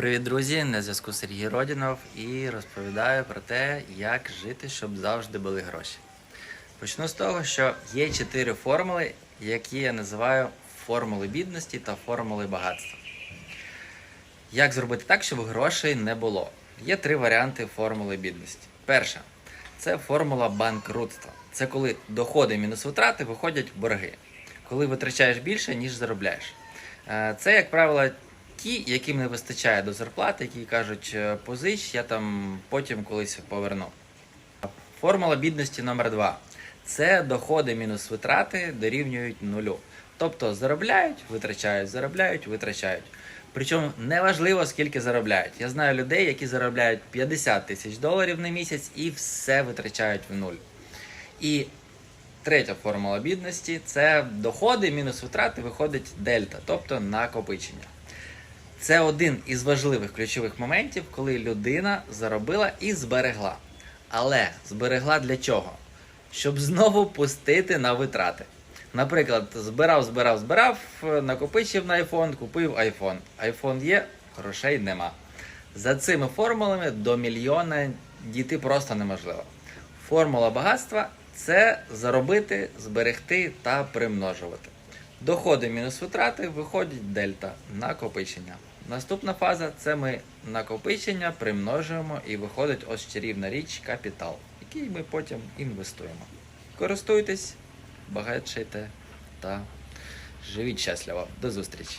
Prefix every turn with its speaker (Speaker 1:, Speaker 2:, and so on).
Speaker 1: Привіт, друзі! На зв'язку Сергій Родінов і розповідаю про те, як жити, щоб завжди були гроші. Почну з того, що є чотири формули, які я називаю формули бідності та формули багатства. Як зробити так, щоб грошей не було? Є три варіанти формули бідності. Перша це формула банкрутства. Це коли доходи мінус витрати виходять борги, коли витрачаєш більше, ніж заробляєш. Е, Це, як правило, ті, яким не вистачає до зарплати, які кажуть, «Е, позич, я там потім колись поверну. Формула бідності номер 2 це доходи мінус витрати дорівнюють нулю. Тобто заробляють, витрачають, заробляють, витрачають. Причому неважливо, скільки заробляють. Я знаю людей, які заробляють 50 тисяч доларів на місяць і все витрачають в нуль. І третя формула бідності це доходи мінус витрати виходить дельта, тобто накопичення. Це один із важливих ключових моментів, коли людина заробила і зберегла. Але зберегла для чого? Щоб знову пустити на витрати. Наприклад, збирав, збирав, збирав, накопичив на iPhone, купив iPhone. iPhone є, грошей нема. За цими формулами до мільйона дійти просто неможливо. Формула багатства це заробити, зберегти та примножувати. Доходи мінус витрати виходить дельта накопичення. Наступна фаза це ми накопичення примножуємо і виходить ось чарівна річ капітал, який ми потім інвестуємо. Користуйтесь, багатшайте та живіть щасливо. До зустрічі!